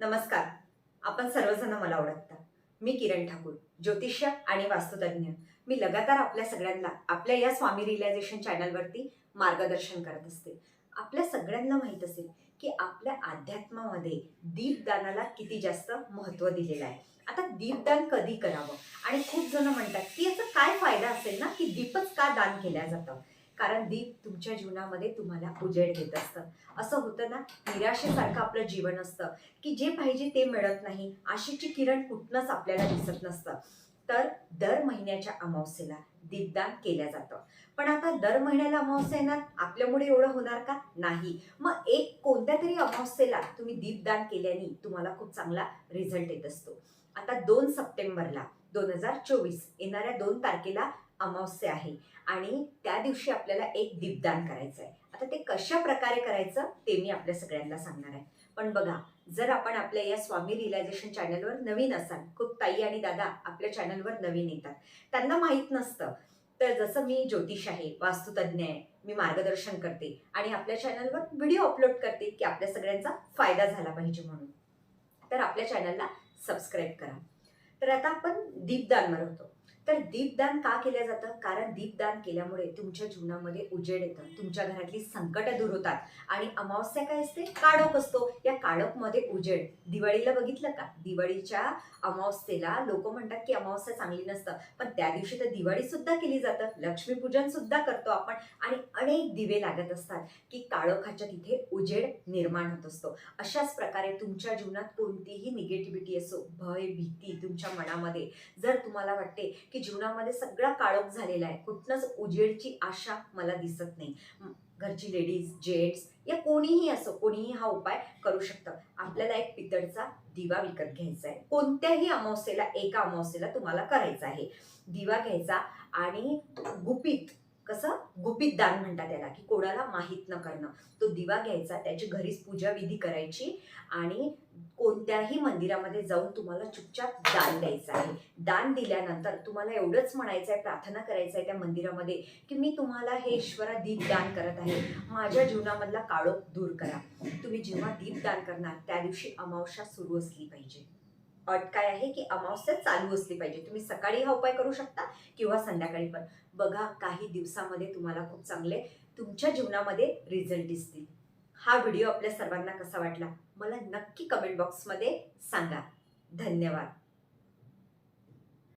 नमस्कार. आपण सर्वजण मला ओळखता. मी किरण ठाकूर ज्योतिष्य आणि वास्तुतज्ञ. मी लगातार आपल्या सगळ्यांना आपल्या या स्वामी रिलायझेशन चॅनलवरती मार्गदर्शन करत असते. आपल्या सगळ्यांना माहीत असेल की आपल्या अध्यात्मामध्ये दीपदानाला किती जास्त महत्त्व दिलेलं आहे. आता दीपदान कधी करावं? आणि खूप जण म्हणतात की याचा काय फायदा असेल ना की दीपच का दान केल्या जातं? कारण दीप तुमच्या जीवनामध्ये तुम्हाला उजेड देत असतं. असं होतं ना निराशेसारखं आपलं जीवन असतं. की जे पाहिजे ते मिळत नाही. आशेची किरण कुठनंच आपल्याला दिसत नसतं. तर दर महिन्याच्या अमावस्येला दीपदान केलं जातं. पण आता दर महिन्याला अमावस्या येणार आपल्यामुळे एवढं होणार का? नाही. मग एक कोणत्या तरी अमावस्येला तुम्ही दीपदान केल्याने तुम्हाला खूप चांगला रिझल्ट येत असतो. आता दोन सप्टेंबरला दोन हजार चोवीस येणाऱ्या दोन तारखेला अमावस्या आहे. आणि त्या दिवशी आपल्याला एक दीपदान करायचं आहे आता ते कशा प्रकारे करायचं ते मी आपल्या सगळ्यांना सांगणार आहे. पण बघा जर आपण आपल्या या स्वामी रिलायझेशन चॅनलवर नवीन असाल खूप ताई आणि दादा आपल्या चॅनलवर नवीन येतात त्यांना माहीत नसतं. तर जसं मी ज्योतिष आहे वास्तुतज्ञ आहे मी मार्गदर्शन करते आणि आपल्या चॅनलवर व्हिडिओ अपलोड करते की आपल्या सगळ्यांचा फायदा झाला पाहिजे म्हणून. तर आपल्या चॅनलला सबस्क्राईब करा. तर आता आपण दीपदानवर होतो. तर दीपदान का केलं जातं? कारण दीपदान केल्यामुळे तुमच्या जीवनामध्ये उजेड येतं. तुमच्या घरातली संकटं दूर होतात. आणि अमावस्या काय असते? काळोख असतो. या काळोखमध्ये उजेड. दिवाळीला बघितलं का? दिवाळीच्या अमावस्येला लोक म्हणतात की अमावस्या चांगली नसतं. पण त्या दिवशी तर दिवाळी सुद्धा केली जातं. लक्ष्मीपूजन सुद्धा करतो आपण. आणि अनेक दिवे लागत असतात की काळोखाच्या तिथे उजेड निर्माण होत असतो. अशाच प्रकारे तुमच्या जीवनात कोणतीही निगेटिव्हिटी असो भय भीती तुमच्या मनामध्ये जर तुम्हाला वाटते की जीवनामध्ये सगळा काळोख झालेला आहे. कुठनंच उजेडची आशा मला दिसत नाही. घरची लेडीज जेंट्स या कोणीही असो कोणीही हा उपाय करू शकतं. आपल्याला एक पितळचा दिवा विकत घ्यायचा आहे. कोणत्याही अमावस्येला एका अमावस्येला तुम्हाला करायचा आहे. दिवा घ्यायचा आणि गुपित कसं? गुपित दान म्हणतात त्याला की कोणाला माहीत न करणं. तो दिवा घ्यायचा त्याची घरीच पूजा विधी करायची आणि कोणत्याही मंदिरामध्ये जाऊन तुम्हाला चुपचाप दान द्यायचं आहे. दान दिल्यानंतर तुम्हाला एवढंच म्हणायचं आहे प्रार्थना करायचं आहे त्या मंदिरामध्ये की मी तुम्हाला हे ईश्वरा दीप दान करत आहे. माझ्या जीवनामधला काळोख दूर करा. तुम्ही जेव्हा दीप दान करणार त्या दिवशी अमावस्या सुरू असली पाहिजे. अट काय आहे की अमावस्या चालू असली पाहिजे. तुम्ही सकाळी हा उपाय करू शकता किंवा संध्याकाळी पण. बघा काही दिवसामध्ये तुम्हाला खूप चांगले तुमच्या जीवनामध्ये रिझल्ट दिसतील. हा व्हिडिओ आपल्या सर्वांना कसा वाटला? मला नक्की कमेंट बॉक्समध्ये सांगा. धन्यवाद.